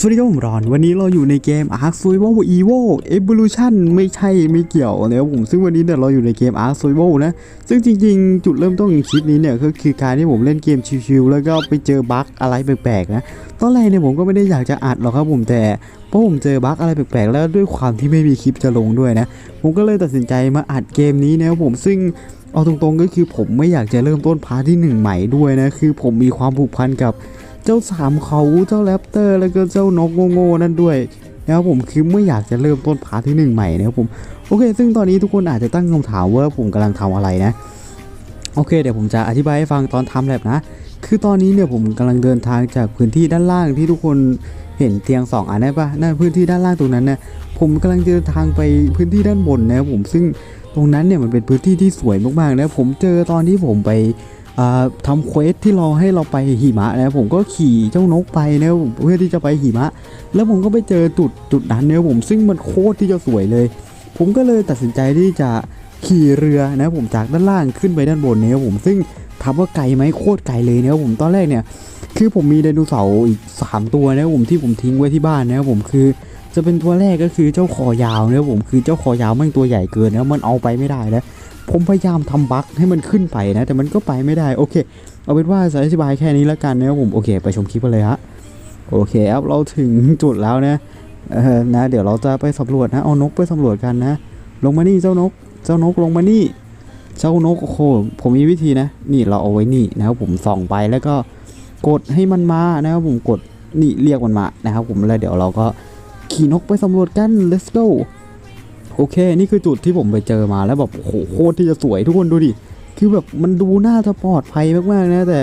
สวัสดีครับผมรอน วันนี้เราอยู่ในเกม Ark Survival Evo Evolution ไม่ใช่ไม่เกี่ยวนะครับผมซึ่งวันนี้เนี่ยเราอยู่ในเกม Ark Survival นะ ซึ่งจริงๆ จุดเริ่มต้นของคลิปนี้เนี่ยก็คือการที่ผมเล่นเกมชิวๆแล้วก็ไปเจอบั๊กอะไรแปลกๆนะตอนแรกเนี่ยผมก็ไม่ได้อยากจะอัดหรอกครับผมแต่เพราะผมเจอบั๊กอะไรแปลกๆ แล้วด้วยความที่ไม่มีคลิปจะลงด้วยนะ ผมก็เลยตัดสินใจมาอัดเกมนี้นะครับผมซึ่งเอาตรงๆก็คือผมไม่อยากจะเริ่มต้นพาร์ทที่หนึ่งใหม่ด้วยนะคือผมมีความผูกพันกับ เจ้าสามเขาเจ้าแรปเตอร์ แล้วก็เจ้านกโง่ๆนั่นด้วยนะครับผมคือไม่อยากจะเริ่มต้นพาร์ทที่หนึ่งใหม่นะครับผมโอเค ซึ่งตอนนี้ทุกคนอาจจะตั้งคำถามว่าผมกำลังทำอะไรนะ โอเค เดี๋ยวผมจะอธิบายให้ฟังตอนทำแลบนะ คือตอนนี้เนี่ยผมกำลังเดินทางจากพื้นที่ด้านล่างที่ทุกคนเห็นเตียงสองอันได้ปะนั่นพื้นที่ด้านล่างตรงนั้นนะผมกำลังเดินทางไปพื้นที่ด้านบนนะครับผมซึ่งตรงนั้นเนี่ยมันเป็นพื้นที่ที่สวยมากๆนะผมเจอตอนที่ผมไป ทำเควสที่ราให้เราไปหิมะนะครับผมก็ขี่เจ้านกไปนะเพื่อที่จะไปหิมะ แล้วผมก็ไปเจอจุดจุดนั้นนะครับผมซึ่งมันโคตรที่จะสวยเลย ผมก็เลยตัดสินใจที่จะขี่เรือนะผมจากด้านล่างขึ้นไปด้านบนนะครับผมซึ่งถามว่าไกลไหมโคตรไกลเลยนะครับผมตอนแรกเนี่ย คือผมมีไดโนเสาร์อีก3ตัวนะผมที่ผมทิ้งไว้ที่บ้านนะผมคือจะเป็นตัวแรกก็คือเจ้าคอยาวนะผมคือเจ้าคอยาวมันตัวใหญ่เกินนะมันเอาไปไม่ได้นะ ผมพยายามทำบั๊กให้มันขึ้นไปนะ แต่มันก็ไปไม่ได้โอเค เอาเป็นว่าอธิบายแค่นี้แล้วกันนะครับผมโอเค ไปชมคลิปกันเลยฮะโอเคครับเราถึงจุดแล้วนะเออนะเดี๋ยวเราจะไปสำรวจนะเอานกไปสำรวจกันนะ ลงมานี่เจ้านก เจ้านกลงมานี่ เจ้านกโอ้โหผมมีวิธีนะ นี่เราเอาไว้นี่นะครับผมส่องไปแล้วก็กดให้มันมานะครับผมกดนี่เรียกมันมานะครับผมแล้วเดี๋ยวเราก็ขี่นกไปสำรวจกัน let's go โอเค นี่คือจุดที่ผมไปเจอมาแล้วแบบโหโคตรที่จะสวยทุกคนดูดิ คือแบบมันดูน่าจะปลอดภัยมากๆนะแต่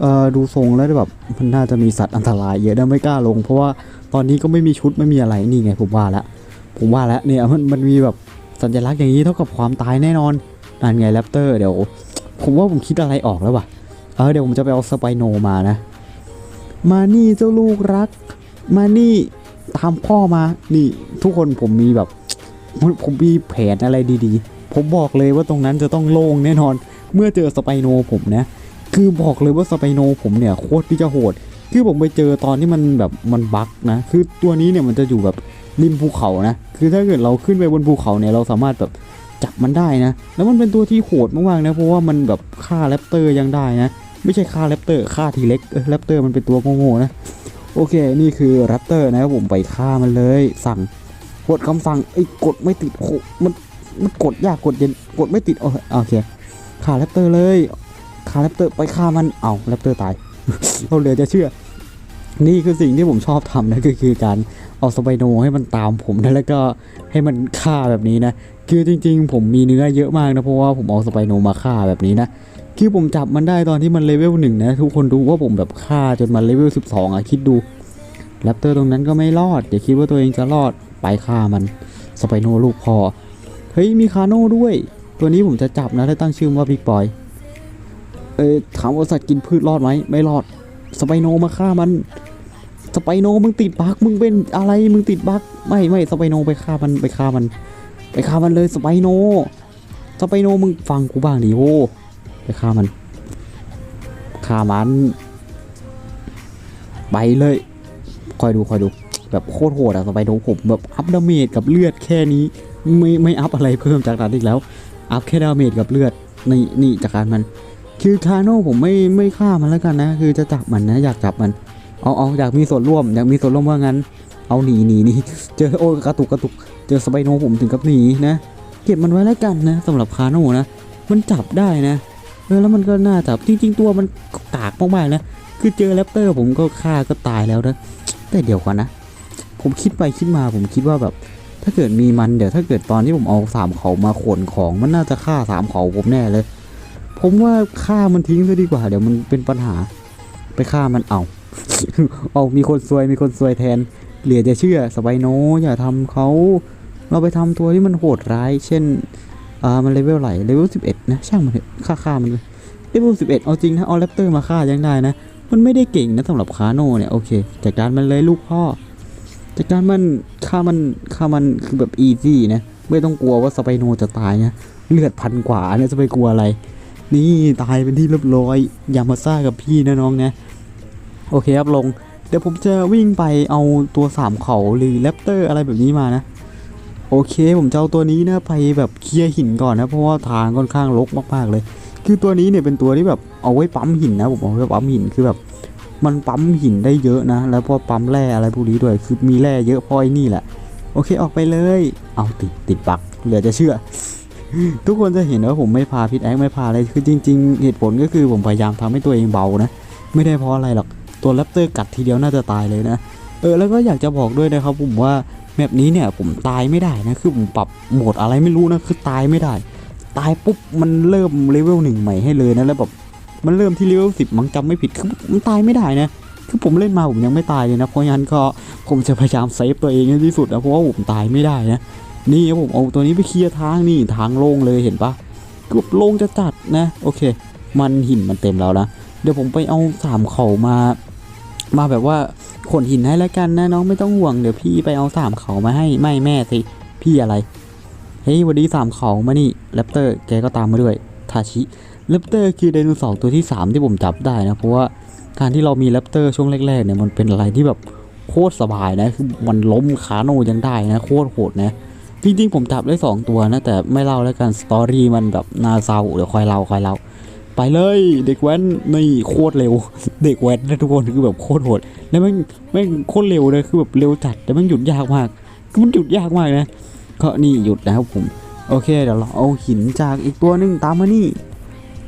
เอ่อดูทรงแล้วแบบมันน่าจะมีสัตว์อันตรายเยอะนะไม่กล้าลง เพราะว่าตอนนี้ก็ไม่มีชุดไม่มีอะไรนี่ไงผมว่าล้วผมว่าแล้วเนี่ยมันมันมีแบบสัญลักษณ์อย่างนี้เท่ากับความตายแน่นอนนั่นไงแรปเตอร์เดี๋ยว ผมว่าผมคิดอะไรออกแล้วว่ะเออเดี๋ยวผมจะไปเอาสไปโนมานะ มานี่เจ้าลูกรัก มานี่ตามพ่อมา นี่ทุกคนผมมีแบบ ผมมมีแผนอะไรดีๆ ผมบอกเลยว่าตรงนั้นจะต้องโล่งแน่นอน เมื่อเจอสไปโนผมนะ คือบอกเลยว่าสไปโนผมเนี่ยโคตรที่จะโหด คือผมไปเจอตอนที่มันแบบมันบั๊กนะ คือตัวนี้เนี่ยมันจะอยู่แบบริมภูเขานะ คือถ้าเกิดเราขึ้นไปบนภูเขาเนี่ยเราสามารถแบบจับมันได้นะ แล้วมันเป็นตัวที่โหดมากๆนะ เพราะว่ามันแบบฆ่าแรปเตอร์ยังได้นะ ไม่ใช่ฆ่าแรปเตอร์ฆ่าทีเล็กแรปเตอร์มันเป็นตัวโง่ๆนะ โอเค นี่คือแรปเตอร์นะครับผมไปฆ่ามันเลย สั่ง กดคำสั่งไอ้กดไม่ติดโหมันมันกดยากกดเย็นกดไม่ติดโอเคโอเคฆ่าแรปเตอร์เลยฆ่าแรปเตอร์ไปฆ่ามันเอาแรปเตอร์ตายเราเหลือจะเชื่อ นี่คือสิ่งที่ผมชอบทำนะก็คือการเอาสไปโนให้มันตามผมนะแล้วก็ให้มันฆ่าแบบนี้นะคือจริง ๆ ผมมีเนื้อเยอะมากนะเพราะว่าผมเอาสไปโนมาฆ่าแบบนี้นะคือผมจับมันได้ตอนที่มันเลเวลหนึ่งนะทุกคนดูว่าผมแบบฆ่าจนมันเลเวล12อะคิดดูแรปเตอร์ตรงนั้นก็ไม่รอดอย่าคิดว่าตัวเองจะรอด ไปฆ่ามันสไปโนลูกพอเฮ้ยมีคาโน่ด้วย ตัวนี้ผมจะจับนะแล้วตั้งชื่อว่าบิ๊กบอยเออถามว่าสัตว์กินพืชรอดไหมไม่รอดสไปโนมาฆ่ามันสไปโนมึงติดบั๊กมึงเป็นอะไรมึงติดบั๊กไม่ไม่สไปโนไปฆ่ามันไปฆ่ามัน ไปฆ่ามันเลยสไปโนสไปโนมึงฟังกูบ้างดิโว้ไปฆ่ามันฆ่ามัน ไปเลย คอยดูคอยดู แบบโคตรโหดอะสไปโนผมแบบอัพดาเมจกับเลือดแค่นี้ ไม่ไม่อัพอะไรเพิ่มจากนั้นอีกแล้ว อัพแค่ดาเมจกับเลือดนี่นี่จากการมันคือคาโน่ผมไม่ไม่ฆ่ามันแล้วกันนะ คือจะจับมันนะ อยากจับมันเอาเอาอยากมีส่วนร่วม อยากมีส่วนร่วมว่างั้น เอาหนีหนีหนีเจอโอ้กระตุกกระตุก เจอสไปโนผมถึงกับหนีนะเก็บมันไว้แล้วกันนะสำหรับคาโน่นะมันจับได้นะเออแล้วมันก็น่าจับจริง ๆ ตัวมันกากมากๆนะคือเจอแรปเตอร์ผมก็ฆ่าก็ตายแล้วนะแต่เดี๋ยวก่อนนะ ผมคิดไปคิดมาผมคิดว่าแบบ ถ้าเกิดมีมันเดี๋ยวถ้าเกิดตอนที่ผมเอาสามเขามาขนของมันน่าจะฆ่าสามเขาผมแน่เลย ผมว่าฆ่ามันทิ้งซะดีกว่า เดี๋ยวมันเป็นปัญหา ไปฆ่ามันเอาเอามีคนซวยมีคนซวยแทน เหลือจะเชื่อสไปโนอย่าทำเขาเราไปทำตัวที่มันโหดร้าย เช่นอ่ามันเลเวลไหลเลเวลสิบเอ็ดนะช่างมันเถอะฆ่าฆ่ามันเลยเลเวลสิบเอ็ดเอาจริงนะเอาแรปเตอร์มาฆ่ายังได้นะมันไม่ได้เก่งนะสำหรับคาโน่เนี่ยโอเคจัดการมันเลยลูกพ่อ จัดการมันฆ่ามันฆ่ามันคือแบบอีซี่นะ ไม่ต้องกลัวว่าสไปโนจะตายนะ เลือดพันกว่าเนี่ยจะไปกลัวอะไร นี่ตายเป็นที่เรียบร้อย อย่ามาซ่ากับพี่นะน้องนะ โอเคครับลง เดี๋ยวผมจะวิ่งไปเอาตัวสามเขาหรือแรปเตอร์อะไรแบบนี้มานะ โอเคผมจะเอาตัวนี้นะไปแบบเคลียร์หินก่อนนะ เพราะว่าทางค่อนข้างรกมากๆเลย คือตัวนี้เนี่ยเป็นตัวที่แบบเอาไว้ปั๊มหินนะผมเอาไว้ปั๊มหินคือแบบ มันปั๊มหินได้เยอะนะ แล้วพอปั๊มแร่อะไรพวกนี้ด้วย คือมีแร่เยอะพราะไอ้นี่แหละ โอเคออกไปเลย เอาติดติดปัก เหลือจะเชื่อ ทุกคนจะเห็นว่าผมไม่พาพิษแอคไม่พาอะไร คือจริง ๆ เหตุผลก็คือผมพยายามทำให้ตัวเองเบานะ ไม่ได้เพราะอะไรหรอก ตัวแรปเตอร์กัดทีเดียวน่าจะตายเลยนะ เออ แล้วก็อยากจะบอกด้วยนะครับผมว่าแมปนี้เนี่ยผมตายไม่ได้นะ คือผมปรับโหมดอะไรไม่รู้นะ คือตายไม่ได้ ตายปุ๊บมันเริ่มเลเวลหนึ่งใหม่ให้เลยนะ แล้วแบบ มันเริ่มที่เลเวลสิบมั้งจำไม่ผิดคือมันตายไม่ได้นะคือผมเล่นมาผมยังไม่ตายเลยนะเพราะงั้นก็ผมจะพยายามเซฟตัวเองให้ที่สุดนะเพราะว่าผมตายไม่ได้นะนี่ผมเอาตัวนี้ไปเคลียร์ทางนี่ทางโล่งเลยเห็นปะกือบโล่งจะจัดนะโอเค มันหินมันเต็มแล้วนะเดี๋ยวผมไปเอาสามเข่ามา มาแบบว่าขนหินให้แล้วกันนะน้องไม่ต้องห่วงเดี๋ยวพี่ไปเอาสามเขามาให้ไม่แม่สิพี่อะไรเฮ้ยวันนี้สามเขามานี่แรปเตอร์แกก็ตามมาด้วยทาชิ แรปเตอร์คือไดโนเสาร์ตัวที่ 3 ที่ผมจับได้นะ เพราะว่าการที่เรามีแรปเตอร์ช่วงแรกๆเนี่ยมันเป็นอะไรที่แบบโคตรสบายนะคือมันล้มขาโนยังได้นะโคตรโหดนะจริงๆผมจับได้ 2 ตัวนะ แต่ไม่เล่าแล้วกันสตอรี่มันแบบน่าเศร้าเดี๋ยวคอยเล่าคอยเล่าไปเลยเด็กแว้นนี่โคตรเร็ว เด็กแว้นนะทุกคนคือแบบโคตรโหดแล้วแม่งแม่งโคตรเร็วเลยคือแบบเร็วจัดแต่แม่งหยุดยากมากคือมันหยุดยากมากนะก็นี่หยุดนะครับผม โอเคเดี๋ยวเราเอาหินจากอีกตัวหนึ่งตามมานี่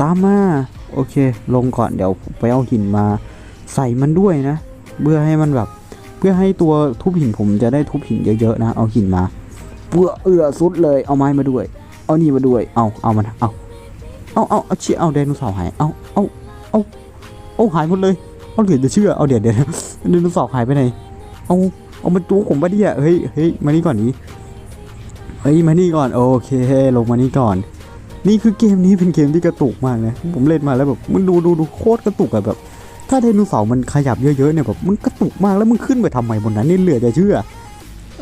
ตามมาโอเค ลงก่อนเดี๋ยวไปเอาหินมา ใส่มันด้วยนะเพื่อให้มันแบบ เพื่อให้ตัวทุบหินผมจะได้ทุบหินเยอะๆนะ เอาหินมาเพื่อเอือสุดเลยเอาไม้มาด้วย เอานี่มาด้วย เอาเอามันเอาเอาเอาเอาเชี่ยเอาไดโนเสาร์หายเอาเอาเอาเอาหายหมดเลยเอาเหลือจะเชื่อเอาเดี๋ยวเดี๋ยวไดโนเสาร์หายไปไหนเอาเอามาจูผมปะเนี่ยเฮ้ยเฮ้ยมานี่ก่อนดิเฮ้ยมานี่ก่อนโอเคลงมานี่ก่อน นี่คือเกมนี้เป็นเกมที่กระตุกมากนะ ผมเล่นมาแล้วแบบมันดูดูดูโคตรกระตุกอะแบบ ถ้าไดโนเสาร์มันขยับเยอะๆเนี่ยแบบมันกระตุกมากแล้วมึงขึ้นไปทำไมบนนั้นนี่เหลือจะเชื่อ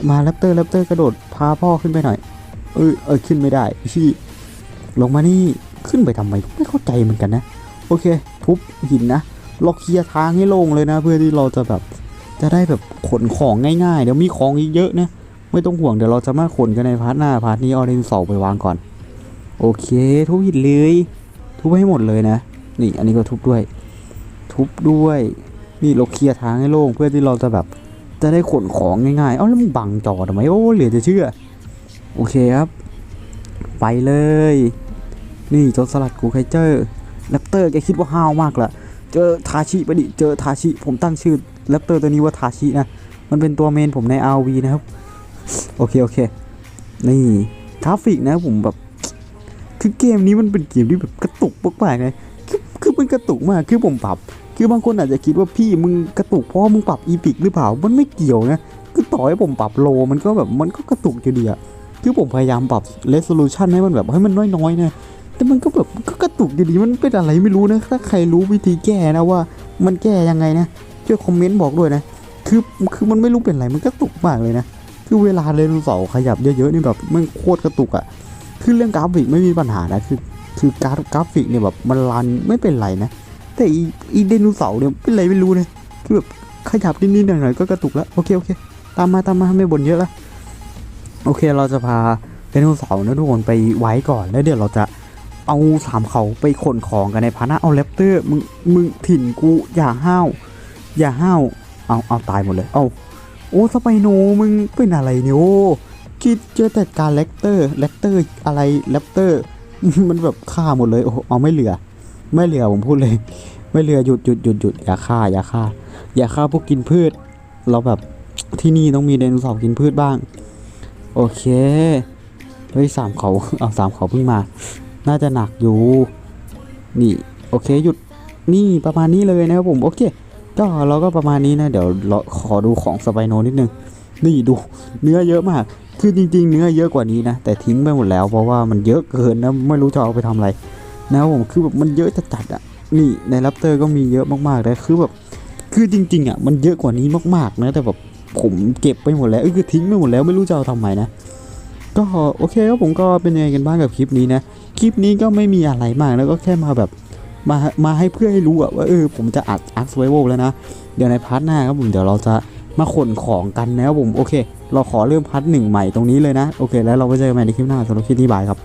มาแรปเตอร์แรปเตอร์กระโดดพาพ่อขึ้นไปหน่อย เออเออขึ้นไม่ได้พี่ลงมานี่ขึ้นไปทำไมไม่เข้าใจเหมือนกันนะ โอเค ทุบหินนะเราเคลียร์ทางให้โล่งเลยนะ เพื่อที่เราจะแบบจะได้แบบขนของง่ายๆ เดี๋ยวมีของอีกเยอะนะไม่ต้องห่วงเดี๋ยวเราจะมาขนกันในพาร์ทหน้าพาร์ทนี้เอาดโนเสาไปวางก่อน โอเค ทุบหินเลย ทุบให้หมดเลยนะ นี่อันนี้ก็ทุบด้วย ทุบด้วย นี่เราเคลียร์ทางให้โล่งเพื่อที่เราจะแบบจะได้ขนของง่ายๆ เอ้าแล้วมึงบังจอทำไม โอ้เหลือจะเชื่อ โอเคครับ ไปเลย นี่จรสลัดกูไคเจอร์แรปเตอร์แกคิดว่าห้าวมากละเจอทาชิไปดิ เจอทาชิ ผมตั้งชื่อแรปเตอร์ตัวนี้ว่าทาชินะ มันเป็นตัวเมนผมใน RV นะครับ โอเค โอเค นี่กราฟิกนะผมแบบ คือเกมนี้มันเป็นเกมที่แบบกระตุกมากๆเลยคือคือมันกระตุกมากคือผมปรับ คือบางคนอาจจะคิดว่าพี่มึงกระตุกเพราะมึงปรับอีพิกหรือเปล่ามันไม่เกี่ยวนะคือต่อให้ผมปรับโลมันก็แบบมันก็กระตุกอยู่ดีอะคือผมพยายามปรับเรสโซลูชันให้มันแบบให้มันน้อยๆนะแต่มันก็แบบก็กระตุกอยู่ดีมันเป็นอะไรไม่รู้นะถ้าใครรู้วิธีแก้นะว่า มันแก้ยังไงนะช่วยคอมเมนต์บอกด้วยนะคือคือมันไม่รู้เป็นอะไรมันกระตุกมากเลยนะคือเวลาเลนเสาขยับเยอะๆนี่แบบมันโคตรกระตุกอะ คือเรื่องกราฟิกไม่มีปัญหานะคือคือการกราฟิกเนี่ยแบบมันรันไม่เป็นไรนะ แต่อีอีไดโนเสาร์เนี่ยเป็นไรไม่รู้เลยคือแบบขยับนิดๆหน่อยๆก็กระตุกแล้วโอเคโอเคตามมาตามมาไม่บ่นเยอะละโอเคเราจะพาไดโนเสาร์นะทุกคนไปไว้ก่อนแล้วเดี๋ยวเราจะเอาสามเขาไปขนของกันในพานะเอาแรปเตอร์มึงมึงถิ่นกูอย่าห้าวอย่าห้าวเอาเอาตายหมดเลยเอาโอ้สไปโนมึงเป็นอะไรเนี่ยโอ้ คิดเจอแต่การแรปเตอร์แรปเตอร์อะไรแรปเตอร์ มันแบบฆ่าหมดเลยโอ้เอาไม่เหลือ ไม่เหลือผมพูดเลย ไม่เหลือหยุดหยุดหยุดหยุดอย่าฆ่าอย่าฆ่า อย่าฆ่าพวกกินพืช เราแบบที่นี่ต้องมีไดโนเสาร์กินพืชบ้าง โอเคเฮ้ยสามเขาเอาสามเขาเพิ่งมา น่าจะหนักอยู่ นี่โอเคหยุดนี่ประมาณนี้เลยนะครับผมโอเคก็เราก็ประมาณนี้นะ เดี๋ยวเราขอดูของสไปโนนิดนึง นี่ดู เนื้อเยอะมาก คือจริงๆ เนื้อเยอะกว่านี้นะ แต่ทิ้งไปหมดแล้วเพราะว่ามันเยอะเกินนะไม่รู้จะเอาไปทำอะไรนะครับผมคือแบบมันเยอะจัดๆอะนี่ในแรปเตอร์ก็มีเยอะมากๆเลยคือแบบคือจริง ๆอะมันเยอะกว่านี้มากๆนะแต่แบบผมเก็บไปหมดแล้วคือทิ้งไปหมดแล้วไม่รู้จะเอาทำไมนะก็โอเคครับผมก็เป็นยังไงกันบ้างกับคลิปนี้นะคลิปนี้ก็ไม่มีอะไรมากแล้วก็แค่มาแบบมามาให้เพื่อให้รู้อะว่าเออผมจะอัดอาร์ค i ว a l แล้วนะเดี๋ยวในพาร์ทหน้าครับผมเดี๋ยวเราจะ มาขนของกันนะครับผมโอเค เราขอเริ่มพาร์ทหนึ่งใหม่ตรงนี้เลยนะ โอเค แล้วเราไปเจอกันใหม่ในคลิปหน้าสำหรับคลิปนี้บายครับ